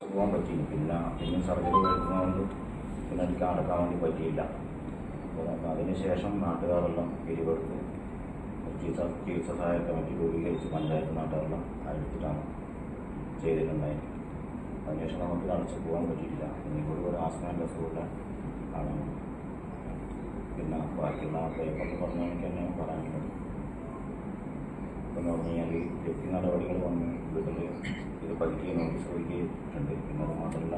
പോകാൻ പറ്റിയില്ല. പിന്നെ പിന്നെ സർജറി വരുന്നതുകൊണ്ട് പിന്നെ എനിക്ക് നടക്കാൻ വേണ്ടി പറ്റിയില്ല. അപ്പോൾ അതിനുശേഷം നാട്ടുകാരെല്ലാം പിരിവെടുത്ത്. ചികിത്സ ചികിത്സ സഹായ കമ്മിറ്റി രൂപീകരിച്ച് പഞ്ചായത്ത് നാട്ടുകാരെല്ലാം അടുത്തിട്ടാണ് ചെയ്തിട്ടുണ്ടായത്. അതിനുശേഷം നമുക്ക് അടച്ചു പോകാൻ പറ്റിയില്ല. പിന്നെ കൂടി ഒരു ആസ്മാന്റെ അസുഖമുള്ള ആണ് പിന്നെ ബാക്കിയുള്ള പേപ്പറിൽ പറഞ്ഞ എനിക്ക് തന്നെ പറയാനുള്ളത്. എന്ന് പറഞ്ഞു കഴിഞ്ഞാൽ ജപ്തി നടപടികൾ വന്ന് വീട്ടിൽ ഇത് പതുക്കെ നോട്ടീസ് കൊടുക്കുകയുണ്ട് പിന്നെ അത് മാത്രമല്ല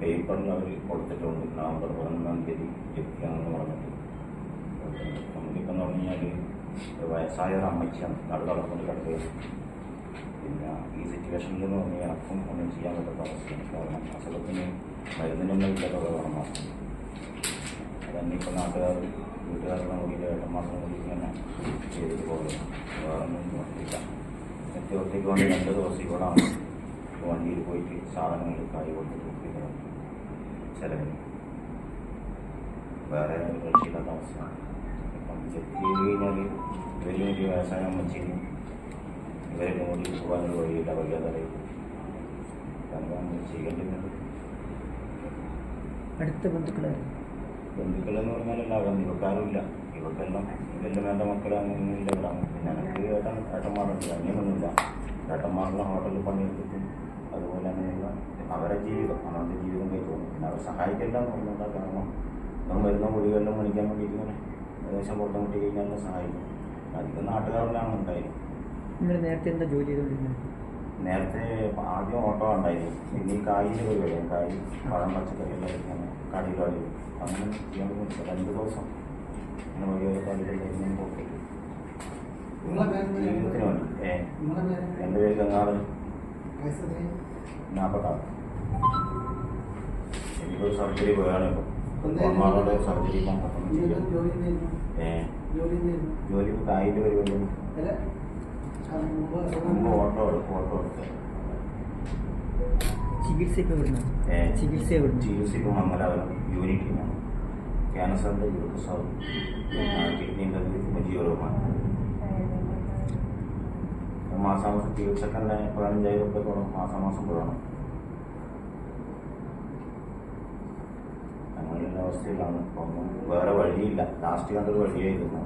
പേപ്പറിൽ അവർ കൊടുത്തിട്ടുണ്ട്. നവംബർ പതിനൊന്നാം തീയതി ജപ്തിയാണെന്ന് പറഞ്ഞിട്ട്. നമുക്കിപ്പം എന്ന് പറഞ്ഞു കഴിഞ്ഞാൽ വയസ്സായ ഒരു അമ്മച്ചിയാണ്. നടുകളക്കൊണ്ട് കിടക്കുക പിന്നെ ഈ സിറ്റുവേഷനിൽ എന്ന് പറഞ്ഞാൽ അപ്പം ഒന്നും ചെയ്യാൻ പറ്റാത്ത അവസ്ഥയാണ്. കാരണം അസുഖത്തിന് മരുന്നിനൊന്നും ഇല്ലാത്ത വേണം മാസം. അതന്നെ ഇപ്പം നാട്ടുകാർ വീട്ടുകാരുടെ മുറിയിൽ ഏട്ടൻ മാസം മുറിയിൽ ഇങ്ങനെ ചെയ്തിട്ട് പോകുന്നു വേറൊന്നും ഒന്നും നോക്കിയില്ല. നിത്യവൃത്തിക്ക് വേണ്ടി രണ്ട് ദിവസം ഇവിടെ വണ്ടിയിൽ പോയിട്ട് സാധനങ്ങൾ കായ് കൊണ്ട് തൂക്കിക്കണം ചിലവിന്. വേറെ രക്ഷയില്ലാത്ത അവസ്ഥയാണ്. ഇപ്പം ചെയ്ത് കഴിഞ്ഞാൽ വലിയ വലിയ വ്യവസായം അമ്മച്ചിനും ഇവരെ മോടി പോകാനൊരു വഴിയില്ല വയ്യാതെ ചെയ്യേണ്ടി ചെയ്യേണ്ടത്? അടുത്ത ബന്ധുക്കളായിരുന്നു ബന്ധുക്കളെന്ന് പറഞ്ഞാൽ എല്ലാവരും ഇവക്കാരും ഇല്ല. ഇവക്കെല്ലാം ഇതെല്ലാം എന്റെ മക്കൾ അങ്ങനെയില്ല ഇവിടെ. പിന്നെ എനിക്ക് ഏട്ടൻ ഏട്ടന്മാരുണ്ട് അങ്ങനെയൊന്നുമില്ല. ഏട്ടന്മാരുടെ ഹോട്ടലിൽ പണിയെടുത്തിട്ടും അതുപോലെ തന്നെയുള്ള അവരെ ജീവിതം അവരുടെ ജീവിതം കഴിച്ചു പിന്നെ അവരെ സഹായിക്കില്ല എന്ന് പറഞ്ഞാൽ കാരണം നമ്മൾ വരുന്ന കുടികളിലും മേടിക്കാൻ വേണ്ടിയിട്ട് ഇങ്ങനെ ഏകദേശം പുറത്തും കിട്ടി കഴിഞ്ഞാൽ സഹായിക്കും. അധികം നാട്ടുകാരിലാണ് ഉണ്ടായിരുന്നു നേരത്തെ എന്താ ജോലി ചെയ്തുകൊണ്ടിരുന്നത് നേരത്തെ ആദ്യം ഓട്ടോ ഉണ്ടായിരുന്നു. പിന്നെ ഈ കായിന്റെ പരിപാടിയാണ് കായ് പഴം പച്ചക്കറിയെല്ലാം ഇങ്ങനെ കടയിൽ വഴി അങ്ങനെ ചെയ്യാൻ പറ്റും രണ്ട് ദിവസം നിങ്ങളെ പേരെന്താ? ജീവിതത്തിന് വേണ്ടി. ഏ? എന്റെ പേര് എത്രയായി? നാൽപ്പത്താറ്. എനിക്കൊരു സർജറി പോയാണ് ഇപ്പോൾ സർജറി ഇപ്പം ഏ. ജോലി ഇപ്പോൾ കായിന്റെ പരിപാടിയാണ് ഓട്ടോ ഓട്ടോ എടുത്ത് ചികിത്സയൊക്കെ വിടുന്നു ഏ ചികിത്സ വിടുന്നു ചികിത്സയ്ക്ക് മംഗലാപുരം യൂണിറ്റിനാണ് ക്യാൻസറിന്റെ യൂറിക്കസാവും കിഡ്നീന്റെ ജിയോറോമാണ് മാസാമാസം ചികിത്സക്ക് തന്നെ പതിനഞ്ചായിരം റുപ്യത്തോളം മാസാമാസം പോകണം. അങ്ങനെയുള്ള അവസ്ഥയിലാണ്. ഒന്നും വേറെ വഴിയില്ല. ലാസ്റ്റ് കണ്ടൊരു വഴിയായിരുന്നു.